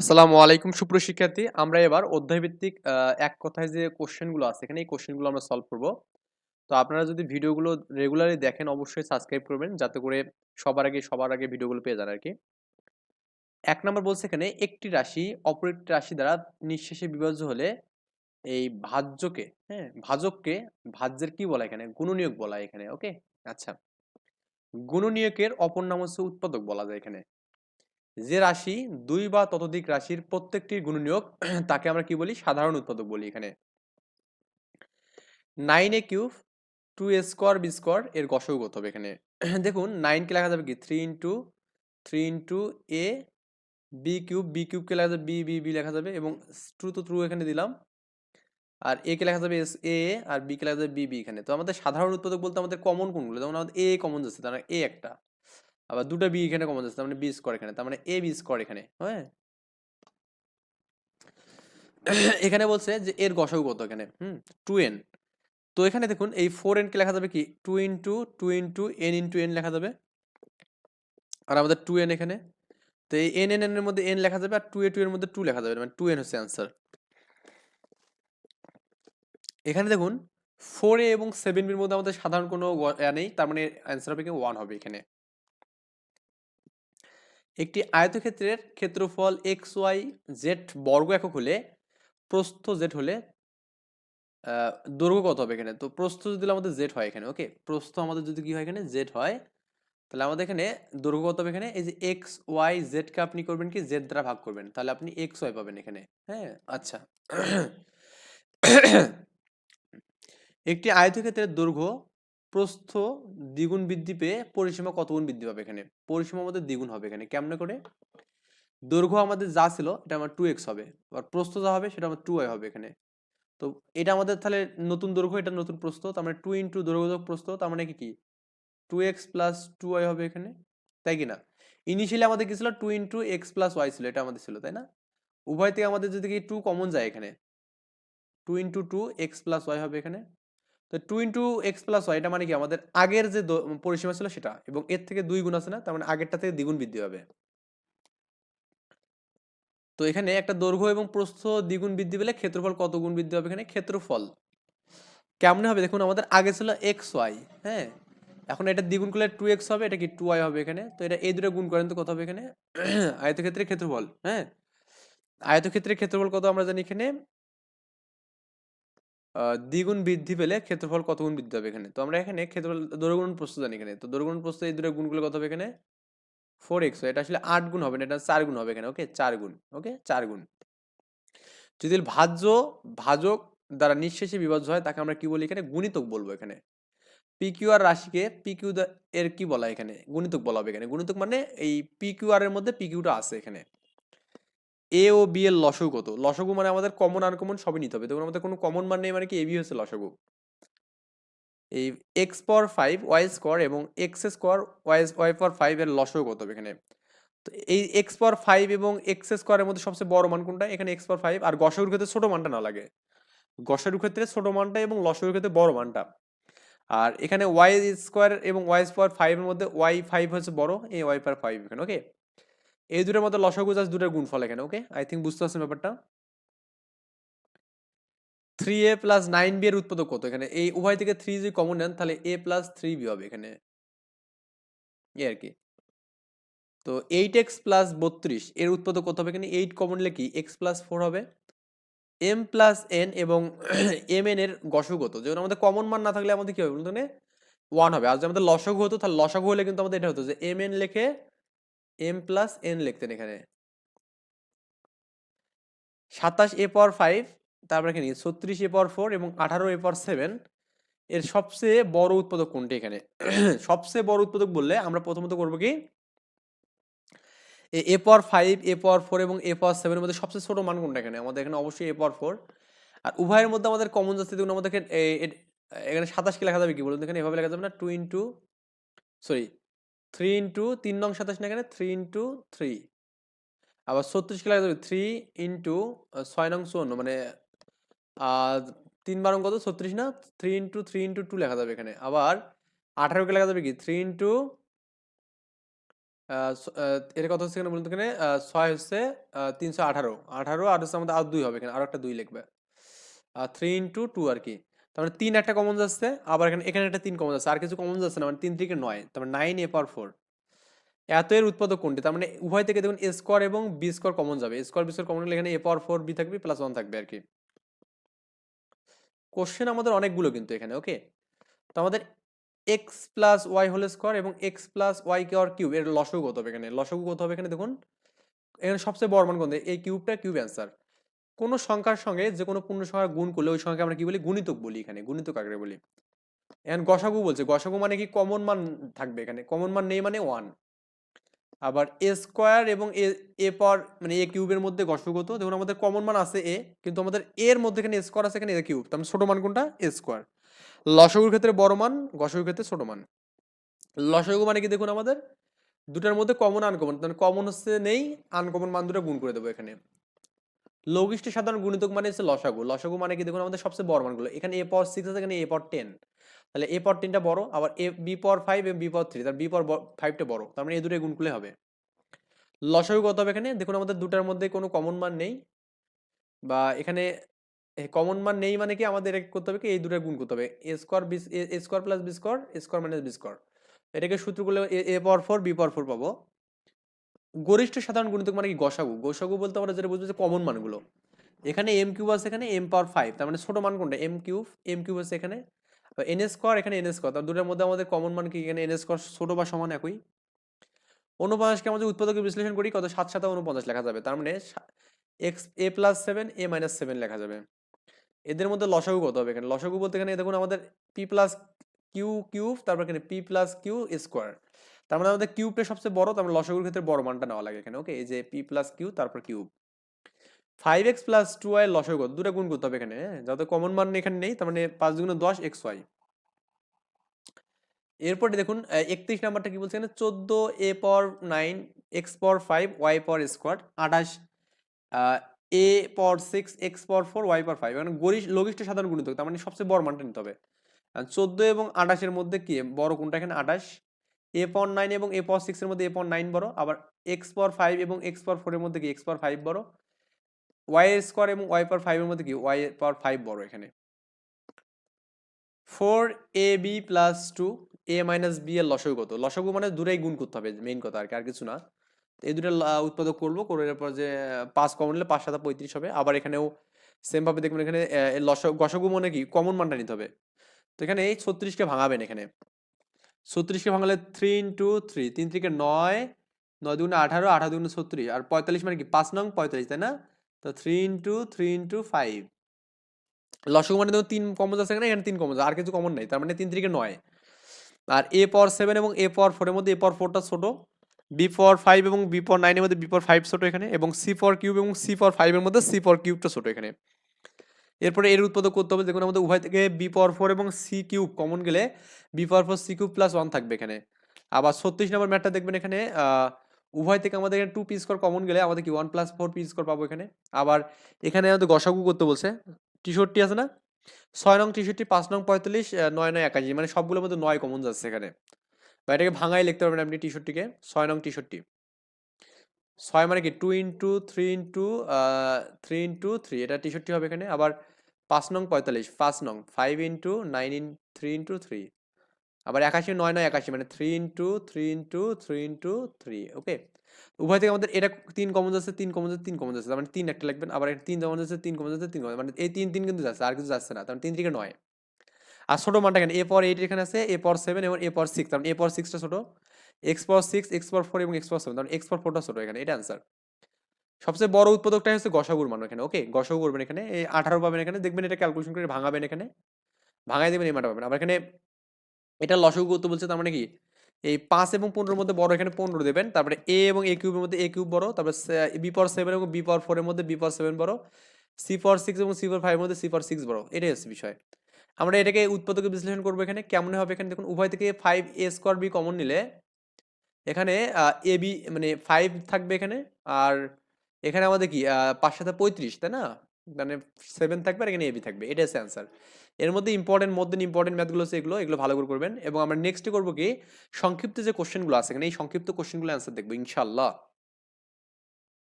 আসসালামু আলাইকুম, সুপ্রিয় শিক্ষার্থী। আমরা এবার অধ্যায়ভিত্তিক এক কথায় যে কোশ্চেনগুলো আছে, এখানে এই কোশ্চেনগুলো আমরা সলভ করব। তো আপনারা যদি ভিডিওগুলো রেগুলারলি দেখেন, অবশ্যই সাবস্ক্রাইব করবেন, যাতে করে সবার আগে সবার আগে ভিডিওগুলো পেয়ে যান আর কি এক নম্বর বলছে এখানে, একটি রাশি অপর একটি রাশি দ্বারা নিঃশেষে বিভাজ্য হলে এই ভাজ্যকে হ্যাঁ ভাজককে ভাজ্যের কি বলা এখানে? গুণনীয়ক বলা এখানে ওকে আচ্ছা। গুণনীয়কের অপর নাম হচ্ছে উৎপাদক বলা যায় এখানে। যে রাশি দুই বা ততোধিক রাশির প্রত্যেকটির গুণনীয়ক, তাকে আমরা কি বলি? সাধারণ উৎপাদক বলি এখানে। Nine A cube two A square B square এর কত হবে এখানে। দেখুন নাইনকে লেখা যাবে কি? Three into three into A B cube B কিউবকে লেখা যাবে? বি বি বি লেখা যাবে এবং ট্রু তো ট্রু এখানে দিলাম। আর এ কে লেখা যাবে? এস এ আর বি কে লেখা যাবে? বি বি এখানে। তো আমাদের সাধারণ উৎপাদক বলতে আমাদের কমন কোনগুলো? যেমন আমাদের এ কমন যাচ্ছে তার এ একটা। আবার দুটো বি এখানে কমন যাচ্ছে তার মানে বি স্কোয়ার এখানে, তার মানে এ বি স্কোয়ার এখানে হ্যাঁ? এখানে বলছে যে এর গসাগু কত এখানে? হুম টু এন তো এখানে দেখুন, এই ফোর এনকে লেখা যাবে কি? Two into two into N into N লেখা যাবে। আর আমাদের টু এন এখানে। তো এই এন এন এর মধ্যে এন লেখা যাবে আর টু এ টু এর মধ্যে টু লেখা যাবে মানে টু এন হচ্ছে অ্যান্সার এখানে দেখুন ফোর এ এবং সেভেন বির মধ্যে আমাদের সাধারণ কোনো নেই, তার মানে অ্যান্সার হবে কি? ওয়ান হবে এখানে। একটি আয়তক্ষেত্রের ক্ষেত্রফল এক্স ওয়াই জেড বর্গ একক হলে প্রস্থ জেড হলে দৈর্ঘ্য কত হবে এখানে? তো প্রস্থ যদি আমাদের জেড হয় এখানে, ওকে? প্রস্থ আমাদের যদি কি হয় এখানে? জেড হয়। তাহলে আমাদের এখানে দৈর্ঘ্য কত হবে এখানে? এই যে এক্স ওয়াই জেডকে আপনি করবেন কি? জেড দ্বারা ভাগ করবেন। তাহলে আপনি এক্স ওয়াই পাবেন এখানে হ্যাঁ? আচ্ছা। একটি আয়তক্ষেত্রের দৈর্ঘ্য প্রস্থ দ্বিগুণ বৃদ্ধি পেয়ে পরিসীমা কত গুণ বৃদ্ধি পাবে এখানে? পরিসীমা আমাদের দ্বিগুণ হবে এখানে। কেমনে করে? দৈর্ঘ্য আমাদের যা ছিল এটা আমার টু এক্স হবে। আর প্রস্থ যা হবে সেটা আমার টু ওয়াই হবে এখানে। তো এটা আমাদের তাহলে নতুন দৈর্ঘ্য, এটা নতুন প্রস্থ। তার মানে টু ইন্টু দৈর্ঘ্য যোগ প্রস্থ, তার মানে কি কি? Two x plus two Y হবে এখানে। তাই কি না? ইনিশিয়ালি আমাদের কি ছিল? Two into x plus Y ছিল, এটা আমাদের ছিল, তাই না? উভয় থেকে আমাদের যদি কি টু কমন যায় এখানে two into two X plus Y হবে এখানে। তো two into X plus Y, এটা মানে কি? আমাদের আগের যে পরিসীমা ছিল সেটা এবং এর থেকে দুই গুণ আছে না? তার মানে আগেরটা থেকে দ্বিগুণ বৃদ্ধি হবে তো এখানে একটা দৈর্ঘ্য এবং প্রস্থ দ্বিগুণ বৃদ্ধি পেলে ক্ষেত্রফল কত গুণ বৃদ্ধি হবে এখানে? ক্ষেত্রফল। কেমনে হবে? দেখুন, আমাদের আগে ছিল এক্স ওয়াই হ্যাঁ? এখন এটা দ্বিগুণ করলে টু এক্স হবে, এটা কি টু ওয়াই হবে এখানে? তো এটা এই দুটো গুণ করেন তো কত হবে এখানে? আয়তক্ষেত্রের ক্ষেত্রফল হ্যাঁ? আয়তক্ষেত্রের ক্ষেত্রফল কত আমরা জানি এখানে? দ্বিগুণ বৃদ্ধি পেলে ক্ষেত্রফল কত গুণ বৃদ্ধি হবে এখানে? তো আমরা এখানে ক্ষেত্রফল দৈর্ঘ্য প্রস্তুত জানি এখানে। তো দৈর্ঘ্য প্রস্তুত এই দুটো গুণ করলে কত হবে এখানে? ফোর এক্স এটা আসলে আট গুণ হবে না, এটা চার গুণ হবে এখানে। ওকে চার গুণ। ওকে চার গুণ। যদি ভাজ্য, ভাজক দ্বারা নিঃশেষে বিভাজ্য হয়, তাকে আমরা কি বলি এখানে? গুণিতক বলব এখানে। পিকিউ আর রাশিকে পিকিউ এর কি বলা এখানে? গুণিতক বলা হবে এখানে। গুণিতক মানে এই পিকিউ আর এর মধ্যে পিকিউটা আছে এখানে। এ ও বি এর লসগু কত? লসগু মানে আমাদের কমন আনকমন সবই নিতে হবে। দেখুন, আমাদের কোনো কমন মান নেই মানে কি? এবি হচ্ছে লসগু। এই X power five Y square এবং X square Y Y power five এর লসগু কত হবে এখানে? তো এই এক্স পাওয়ার ফাইভ এবং এক্স স্কোয়ারের মধ্যে সবচেয়ে বড় মান কোনটা? এখানে এক্স পাওয়ার ফাইভ আর গসাগুর ক্ষেত্রে ছোট মানটা না লাগে। গসাগুর ক্ষেত্রে ছোট মানটা এবং লসগুর ক্ষেত্রে বড় মানটা। আর এখানে ওয়াই স্কোয়ার এবং ওয়াই পাওয়ার ফাইভের মধ্যে ওয়াই ফাইভ হচ্ছে বড়, এই ওয়াই পাওয়ার ফাইভ এখানে ওকে এই দুটোর মধ্যে লসগু জাস্ট দুটোর গুণফল এখানে ওকে আই থিঙ্ক বুঝতে পারছেন ব্যাপারটা? Three A plus nine B এর উৎপাদক কত এখানে? এই উভয় থেকে থ্রি যদি কমন নেন, তাহলে এ প্লাস থ্রি বি হবে এখানে। এ আর কি। তো এইট এক্স প্লাস বত্রিশ, এর উৎপাদক কত হবে এখানে? এইট কমন নিলে কি? এক্স প্লাস ফোর হবে। এম প্লাস এন এবং এম এন এর গসক হতো যেমন আমাদের কমন মান না থাকলে আমাদের কি হবে বলতো ওয়ান হবে। আর যদি আমাদের লসক হতো, তাহলে লসক হলে কিন্তু আমাদের এটা হতো যে এম এন লেখে এম প্লাস এন লিখতেন এখানে। সাতাশ এ পাওয়ার ফাইভ তারপরে এখানে ছত্রিশ এ পাওয়ার ফোর এবং আঠারো এ পাওয়ার সেভেন এর সবচেয়ে বড় উৎপাদক কোনটি এখানে? সবচেয়ে বড় উৎপাদক বললে আমরা প্রথমত করব কি? এ পাওয়ার ফাইভ এ পাওয়ার ফোর এবং এ পাওয়ার সেভেনের মধ্যে সবচেয়ে ছোট মান কোনটা এখানে? আমাদের এখানে অবশ্যই এ পাওয়ার ফোর আর উভয়ের মধ্যে আমাদের কমন যাচ্ছে, দেখুন আমাদের এখানে সাতাশকে লেখা যাবে কি? বলুন এখানে এভাবে লেখা যাবে না? Two into sorry three into তিন নং সাতাশ না এখানে থ্রি ইন্টু থ্রি আবার ছত্রিশকে লেখা যাবে থ্রি ইন্টু ছয় নং চুয়ান্ন মানে তিন বারং কত? ছত্রিশ না? Three into three into two লেখা যাবে এখানে। আবার আঠারোকে লেখা যাবে কি? থ্রি ইন্টু এটা কত হচ্ছে এখানে বলুন এখানে? ছয় হচ্ছে তিনশো আঠারো। আঠারো আর হচ্ছে আমাদের আর দুই হবে এখানে, আরও একটা দুই লিখবে। থ্রি ইন্টু টু আর কি। তার মানে তিন একটা কমন যাচ্ছে আবার এখানে এখানে একটা তিন কমন যাচ্ছে আর কিছু কমন যাচ্ছে না মানে তিন থেকে নয় তার মানে নাইন এ পাওয়ার ফোর এত এর উৎপাদক কোনটি? তার মানে উভয় থেকে দেখুন স্কোয়ার এবং বি স্কোয়ার কমন যাবে। স্কোয়ার বি স্কোয়ার কমন হলে এখানে এ পাওয়ার ফোর বি থাকবে প্লাস ওয়ান থাকবে আর কি। কোশ্চেন আমাদের অনেকগুলো কিন্তু এখানে ওকে তো আমাদের X plus Y whole square এবং এক্স প্লাস ওয়াই কেয়ার কিউব এর লসগু কত হবে এখানে? লসগু কত হবে এখানে দেখুন? এখানে সবচেয়ে বড় মান কোনটা? এই কিউবটা কিউব অ্যান্সার কোনো সংখ্যার সঙ্গে যে কোনো পূর্ণ সংখ্যা গুণ করলে ওই সংখ্যাকে আমরা কি বলি? গুণিতক বলি এখানে, গুণিতক আকারে বলি। এখন গসাগু বলছে, গসাগু মানে কি? কমন মান থাকবে এখানে। কমন মান নেই মানে ওয়ান আবার এ স্কোয়ার এবং এ এ পাওয়ার মানে এ কিউবের মধ্যে গসাগু কত দেখুন আমাদের কমন মান আছে এ কিন্তু আমাদের এর মধ্যে এখানে স্কোয়ার আছে এখানে এ কিউব তার মানে ছোট মান কোনটা? এ স্কোয়ার লসগুর ক্ষেত্রে বড় মান, গসাগুর ক্ষেত্রে ছোট মান। লসগু মানে কি? দেখুন আমাদের দুটার মধ্যে কমন আনকমন মানে কমন হচ্ছে নেই আনকমন মান দুটো গুণ করে দেবো এখানে। লঘিষ্ঠ সাধারণ গুণিতক মানে হচ্ছে লসাগু। লসাগু মানে কি? দেখুন, আমাদের সবচেয়ে বড় মানগুলো। এখানে এ পাওয়ার সিক্স আছে, এখানে এ পাওয়ার টেন তাহলে এ পাওয়ার টেনটা বড়, আবার এ বি পাওয়ার ফাইভ এবং বি পাওয়ার থ্রি তার বি পাওয়ার ফাইভটা বড়। তার মানে এই দুটোই গুণ করলে হবে। লসাগু কত হবে এখানে? দেখুন, আমাদের দুটার মধ্যে কোনো কমন মান নেই। বা এখানে কমন মান নেই মানে কি? আমাদের করতে হবে কি? এই দুটো গুণ করতে হবে। A square B A square plus B square A square minus B square এটাকে সূত্র করলে A power four B power four পাবো। গরিষ্ঠ সাধারণ গুণিতক মানে কি? গসাগু। গসাগু বলতে আমরা যেটা বুঝব যে কমন মানগুলো। এখানে এম কিউব আছে, এখানে এম পাওয়ার ফাইভ তার মানে ছোটো মান কোনটা? এম কিউব এম কিউব আছে এখানে। এন স্কোয়ার এখানে এন স্কোয়ার তার দুটোর মধ্যে আমাদের কমন মান কি? এখানে এন স্কোয়ার ছোটো বা সমান একই। অনুপঞ্চাশকে আমাদের উৎপাদকে বিশ্লেষণ করি, কত? সাত সাথে অনুপঞ্চাশ লেখা যাবে। তার মানে X A plus seven A minus seven লেখা যাবে। এদের মধ্যে লসাগু কত হবে এখানে? লসাগু বলতে এখানে দেখুন আমাদের পি প্লাস কিউ কিউব তারপর এখানে পি প্লাস কিউ স্কোয়ার তার মানে আমাদের কিউবটা সবচেয়ে বড়, তার মানে লসাগুর ক্ষেত্রে বড় মানটা নেওয়া লাগে এখানে ওকে এই যে পি প্লাস কিউ তারপর cube. Five X plus two Y লসাগু? দুটো গুণ করতে হবে এখানে হ্যাঁ? যাতে কমন মান এখানে নেই, তার মানে পাঁচ দুগুণ দশ এক্স ওয়াই এরপরে দেখুন একত্রিশ নাম্বারটা কি বলছে এখানে? চোদ্দ এ পর নাইন এক্স পর ফাইভ ওয়াই পর স্কোয়ার আঠাশ এ পর সিক্স এক্স পর ফোর ওয়াই পর ফাইভ মানে গরিষ্ঠ লঘিষ্ঠ সাধারণ গুণিতক, তার মানে সবচেয়ে বড় মানটা নিতে হবে। চোদ্দ এবং আঠাশের মধ্যে কি? বড় কোনটা এখানে? আঠাশ। এ পর নাইন এবং এ পর সিক্সের মধ্যে এ পর নাইন বড়, আবার এক্স পর ফাইভ এবং এক্স পর ফোরের মধ্যে কি এক্স পর ফাইভ বড়? ওয়াই স্কোয়ার এবং ওয়াই পর ফাইভের মধ্যে কি ওয়াই পর ফাইভ বড় এখানে। Four A B plus two A minus B এর লসগু কত? লসগু মানে দূরেই গুণ করতে হবে মেইন কথা আর কি, আর কিছু না। এই দুটো উৎপাদক করব, করে এরপর যে, পাঁচ কমন নিলে পাঁচ সাথে পঁয়ত্রিশ হবে। আবার এখানেও সেম ভাবে দেখবেন এখানে লসগু, গসগু মানে কি? কমন মানটা নিতে হবে। তো এখানে এই ছত্রিশকে ভাঙাবেন এখানে। ছত্রিশকে ভাঙালে থ্রি ইন্টু থ্রি তিন থেকে নয় নয় দুগুণে আঠারো আঠারো দুগুণে ছত্রিশ, আর পঁয়তাল্লিশ মানে কি? পাঁচ নং পঁয়তাল্লিশ, তাই না? তো three into three into five লসগু মানে দেখুন তিন কমন আছে এখানে এখানে তিন কমন আর কিছু কমন নেই, তার মানে তিন থেকে নয়। আর এ পাওয়ার সেভেন এবং এ পর ফোরের মধ্যে এ পর ফোরটা ছোটো বি পাওয়ার ফাইভ এবং বি পাওয়ার নাইনের মধ্যে বি পাওয়ার ফাইভ ছোটো এখানে, এবং সি পাওয়ার কিউব এবং সি পাওয়ার ফাইভের মধ্যে সি পাওয়ার কিউবটা ছোটো এখানে। এরপরে এর উৎপাদক করতে হবে, দেখুন আমাদের উভয় থেকে বি পাওয়ার ফোর এবং সি কিউব কমন গেলে B power four C cube plus one থাকবে এখানে। আবার ছত্রিশ নম্বর ম্যাটটা দেখবেন এখানে উভয় থেকে আমাদের এখানে টু পি স্কোর কমন গেলে আমাদের কি one plus four P square পাবো এখানে। আবার এখানে আমাদের গসাগু করতে বলছে টিশর্টটি আছে না? ছয় নং টিশর্টটি পাঁচ নং পঁয়তাল্লিশ নয় নয় একাশি মানে সবগুলোর মধ্যে নয় কমন যাচ্ছে এখানে। বা এটাকে ভাঙাই লিখতে পারবেন আপনি টিশর্টটিকে ছয় নং টিশর্টটি ছয় মানে কি? Two into three into three into three এটা টিশর্টটি হবে এখানে। আবার পাঁচ নং পঁয়তাল্লিশ, পাঁচ নং five into nine in three into three আবার একাশি, নয় নয় একাশি মানে three into three into three into three okay উভয় থেকে আমাদের এটা তিন কমন যাচ্ছে তিন কমন যাচ্ছে তিন কমন যাচ্ছে মানে তিন একটা লিখবেন আবার তিন কমন যাচ্ছে তিন কমন যাচ্ছে তিন কমন মানে এই তিন তিন কিন্তু যাচ্ছে, আর কিছু যাচ্ছে না, তার মানে তিন থেকে নয়। আর ছোটো মানটা এখানে এ পর এইট এখানে আছে এ পর সেভেন এবং এ পর সিক্স তার এ পর সিক্সটা ছোটো। এক্স পর সিক্স এক্স পর ফোর এবং এক্স পর সেভেন তার এক্স পর ফোরটা ছোটো এখানে, এটা অ্যান্সার সবচেয়ে বড় উৎপাদকটা হচ্ছে গসাগুর মান এখানে ওকে গসাগু করবেন এখানে, এই আঠারো পাবেন এখানে, দেখবেন এটা ক্যালকুলেশন করে ভাঙাবেন এখানে, ভাঙাই দেবেন, এই মানটা পাবেন। আবার এখানে এটা লসগু করতে বলছে, তার মানে কি? এই পাঁচ এবং পনেরোর মধ্যে বড় এখানে পনেরো দেবেন, তারপরে এ এবং এ কিউবের মধ্যে এ কিউব বড়, তারপরে বি পাওয়ার সেভেন এবং বি পাওয়ার ফোরের মধ্যে বি পাওয়ার সেভেন বড় সি পাওয়ার সিক্স এবং সি পাওয়ার ফাইভের মধ্যে সি পাওয়ার সিক্স বড়, এটাই হচ্ছে বিষয়। আমরা এটাকে উৎপাদকে বিশ্লেষণ করব এখানে, কেমন হবে এখানে, দেখুন, উভয় থেকে five A square B common নিলে এখানে এ বি মানে ফাইভ থাকবে এখানে। আর এখানে আমাদের কি পাঁচ সাথে পঁয়ত্রিশ, তাই না? মানে সেভেন থাকবে আর এখানে এ বি থাকবে। এটা হচ্ছে অ্যান্সার এর মধ্যে ইম্পর্টেন্ট মধ্যে ইম্পর্টেন্ট ম্যাথগুলো হচ্ছে এগুলো। এগুলো ভালো করে করবেন। এবং আমরা নেক্সটে করব কি, সংক্ষিপ্ত যে কোশ্চেনগুলো আছে, এখানে এই সংক্ষিপ্ত কোশ্চেনগুলো অ্যান্সার দেখব ইনশাল্লাহ